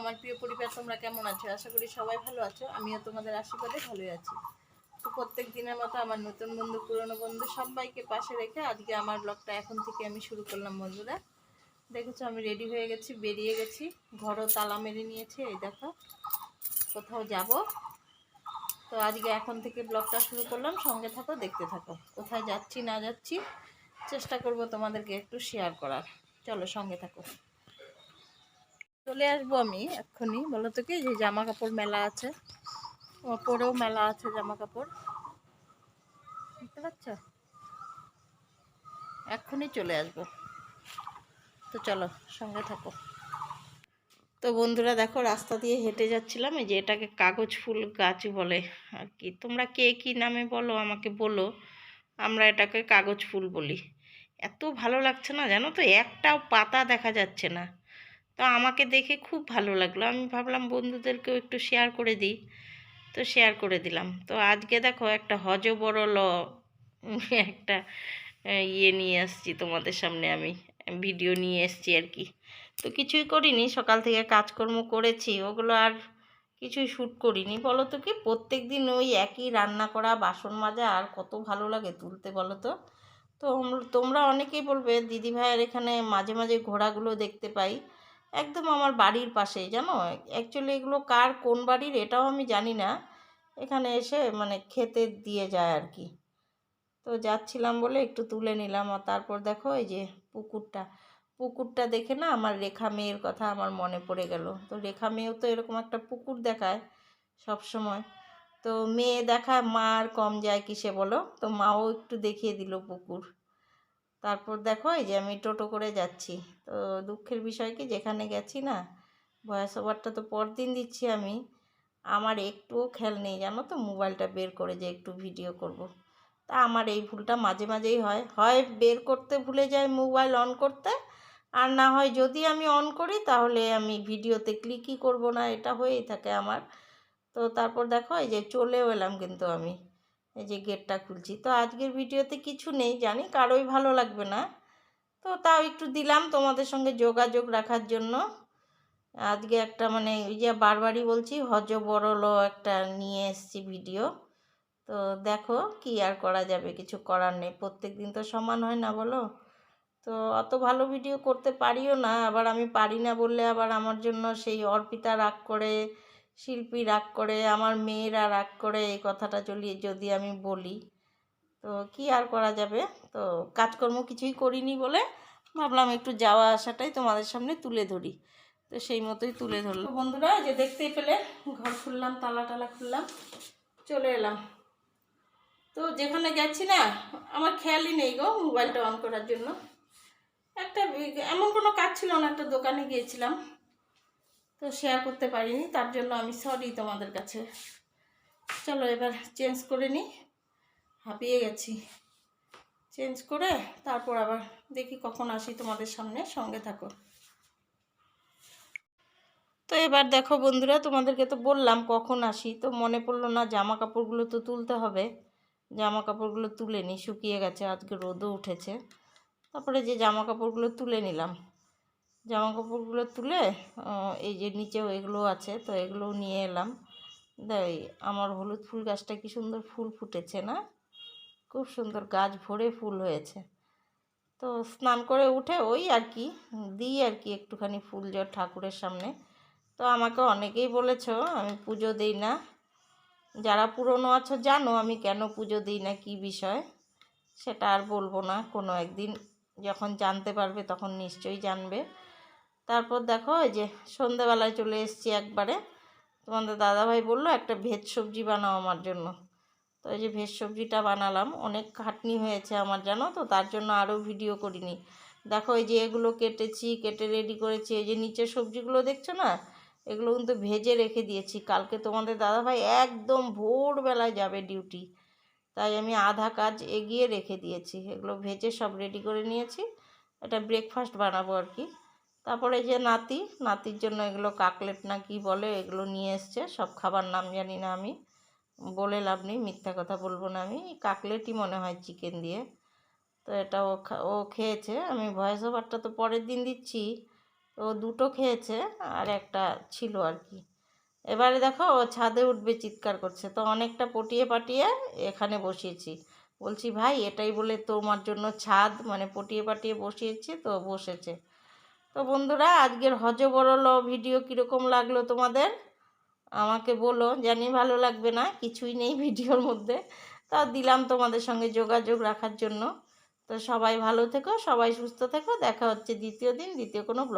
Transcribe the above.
আমার প্রিয় পরিবার, তোমরা কেমন আছো? আশা করি সবাই ভালো আছো। আমিও তোমাদের আশীর্বাদে ভালোই আছি। তো প্রত্যেক দিনের মতো আমার নতুন বন্ধু, পুরনো বন্ধু সবাইকে পাশে রেখে আজকে আমার ব্লগটা এখন থেকে আমি শুরু করলাম বন্ধুরা দেখেছ, আমি রেডি হয়ে গেছি, বেরিয়ে গেছি। ঘরও তালা মেরে নিয়েছি, এই দেখো, কোথাও যাব। তো আজকে এখন থেকে ব্লগটা শুরু করলাম, সঙ্গে থাকো, দেখতে থাকো। কোথায় যাচ্ছি, না যাচ্ছি, চেষ্টা করব তোমাদেরকে একটু শেয়ার করার। চলো, সঙ্গে থাকো। চলে আসব আমি এক্ষুনি, বলো তো কি? যে জামা কাপড় মেলা আছে। ওপরেও মেলা আছে জামা কাপড় বুঝতে পারছ এক্ষুনি চলে আসব। তো চলো, সঙ্গে থাকো। তো বন্ধুরা, দেখো, রাস্তা দিয়ে হেঁটে যাচ্ছিলাম। এই যে এটাকে কাগজ ফুল গাছ বলে আর কি। তোমরা কে কি নামে বলো, আমাকে বলো। আমরা এটাকে কাগজ ফুল বলি। এত ভালো লাগছে না, জানো তো? একটাও পাতা দেখা যাচ্ছে না। তো আমাকে দেখে খুব ভালো লাগল। আমি ভাবলাম বন্ধুদেরকেও একটু শেয়ার করে দিই। তো শেয়ার করে দিলাম। তো আজকে দেখো একটা হজ বড় ল একটা ইয়ে নিয়ে আসছি তোমাদের সামনে আমি। ভিডিও নিয়ে এসছি আর কি। তো কিছুই করিনি, সকাল থেকে কাজকর্ম করেছি। ওগুলো আর কিছুই শ্যুট করিনি। বলো তো কি প্রত্যেক দিন ওই একই রান্না করা, বাসন মাজা, আর কত ভালো লাগে তুলতে বলো তো তো তোমরা অনেকেই বলবে, দিদিভাইয়ের এখানে মাঝে মাঝে ঘোড়াগুলো দেখতে পাই। একদম আমার বাড়ির পাশেই জানো? অ্যাকচুয়ালি এগুলো কার কোন বাড়ির এটাও আমি জানি না। এখানে এসে মানে খেতে দিয়ে যায় আর কি তো যাচ্ছিলাম বলে একটু তুলে নিলাম আর তারপর দেখো এই যে পুকুরটা। পুকুরটা দেখে না আমার রেখা মেয়ের কথা আমার মনে পড়ে গেল। তো রেখা মেয়েও তো এরকম একটা পুকুর দেখায় সব সময় তো মেয়ে দেখা মা আর কম যায় কিসে বলো? তো মাও একটু দেখিয়ে দিল পুকুর। তারপর দেখো এই যে আমি টোটো করে যাচ্ছি। তো দুঃখের বিষয় কি, যেখানে গেছি না, ভয়েস ওভারটা তো পরদিন দিচ্ছি আমি। আমার একটুও খেয়াল নেই, জানো তো, মোবাইলটা বের করে যে একটু ভিডিও করব। তা আমার এই ভুলটা মাঝে মাঝেই হয়। হয় বের করতে ভুলে যাই মোবাইল অন করতে, আর না হয় যদি আমি অন করি, তাহলে আমি ভিডিওতে ক্লিকই করব না, এটা হয়েই থাকে আমার। তো তারপর দেখো এই যে চলেও এলাম কিন্তু আমি। এই যে গেটটা খুলছি। তো আজকের ভিডিওতে কিছু নেই, জানি কারোই ভালো লাগবে না। তো তাও একটু দিলাম তোমাদের সঙ্গে যোগাযোগ রাখার জন্য। আজকে একটা মানে ওই যে বারবারই বলছি হজ বড়ল একটা নিয়ে এসেছি ভিডিও। তো দেখো কি আর করা যাবে, কিছু করার নেই। প্রত্যেক দিন তো সমান হয় না বলো? তো অত ভালো ভিডিও করতে পারিও না, আবার আমি পারি না বললে আবার আমার জন্য সেই অর্পিতা রাগ করে শিল্পী রাগ করে, আমার মেয়েরা রাগ করে এই কথাটা চলিয়ে যদি আমি বলি। তো কি আর করা যাবে? তো কাজকর্ম কিছুই করিনি বলে ভাবলাম একটু যাওয়া আসাটাই তোমাদের সামনে তুলে ধরি। তো সেই মতোই তুলে ধরলো বন্ধুরা যে দেখতেই পেলে, ঘর খুললাম, তালা টালা খুললাম, চলে এলাম। তো যেখানে গেছি না, আমার খেয়ালই নেই গো মোবাইলটা অন করার জন্য। একটা এমন কোনো কাজ ছিল না, একটা দোকানে গিয়েছিলাম। তো শেয়ার করতে পারিনি, তার জন্য আমি সরি তোমাদের কাছে। চলো এবার চেঞ্জ করে নিই হাঁপিয়ে গেছি। চেঞ্জ করে তারপর আবার দেখি কখন আসি তোমাদের সামনে, সঙ্গে থাকো। তো এবার দেখো বন্ধুরা, তোমাদেরকে তো বললাম কখন আসি, তো মনে পড়ল না জামা কাপড়গুলো তো তুলতে হবে। জামা কাপড়গুলো তুলে নিই শুকিয়ে গেছে, আজকে রোদও উঠেছে। তারপরে যে জামা কাপড়গুলো তুলে নিলাম। জামা কাপড়গুলো তুলে এই যে নিচেও এগুলো আছে, তো এগুলোও নিয়ে এলাম। দেখ আমার হলুদ ফুল গাছটা কি সুন্দর ফুল ফুটেছে না? খুব সুন্দর গাছ ভরে ফুল হয়েছে। তো স্নান করে উঠে ওই আর কি, দিই আর কি একটুখানি ফুল জল ঠাকুরের সামনে। তো আমাকে অনেকেই বলেছ, আমি পুজো দিই না। যারা পুরনো আছো জানো আমি কেন পুজো দিই না, কী বিষয়? সেটা আর বলব না, কোনো একদিন যখন জানতে পারবে তখন নিশ্চয়ই জানবে। তারপর দেখো এই যে সন্ধেবেলায় চলে এসেছি একবারে। তোমাদের দাদাভাই বলল, একটা ভেজ সবজি বানাও আমার জন্য। তো এই যে ভেজ সবজিটা বানালাম, অনেক খাটনি হয়েছে আমার জানো তো, তার জন্য আরও ভিডিও করিনি। দেখো এই যে এগুলো কেটেছি, কেটে রেডি করেছি। এই যে নিচের সবজিগুলো দেখছ না, এগুলো কিন্তু ভেজে রেখে দিয়েছি। কালকে তোমাদের দাদাভাই একদম ভোরবেলায় যাবে ডিউটি তাই আমি আধা কাজ এগিয়ে রেখে দিয়েছি। এগুলো ভেজে সব রেডি করে নিয়েছি। এটা ব্রেকফাস্ট বানাবো আর কি। তারপরে যে নাতি, নাতির জন্য এগুলো কাকলেট না কি বলে এগুলো নিয়ে এসছে, সব খাবার নাম জানি না আমি, বলে লাভ নেই, মিথ্যা কথা বলব না আমি, কাকলেটই মনে হয় চিকেন দিয়ে। তো এটা ও ও খেয়েছে, আমি ভয়েস ওভারটা তো পরের দিন দিচ্ছি, তো দুটো খেয়েছে আর একটা ছিল আর কি। এবারে দেখো ও ছাদে উঠবে, চিৎকার করছে, তো অনেকটা পটিয়ে পাটিয়ে এখানে বসিয়েছি। বলছি, ভাই, এটাই বলে তোমার জন্য ছাদ মানে পটিয়ে পাটিয়ে বসিয়েছি, তো বসেছে। তো বন্ধুরা, আজকের হজবরল ভিডিও কীরকম লাগল তোমাদের? আমাকে বলো, জানি ভালো লাগবে না, কিছুই নেই ভিডিওর মধ্যে। তা দিলাম তোমাদের সঙ্গে যোগাযোগ রাখার জন্য। তো সবাই ভালো থেকো, সবাই সুস্থ থেকো, দেখা হচ্ছে দ্বিতীয় দিন, দ্বিতীয় কোনো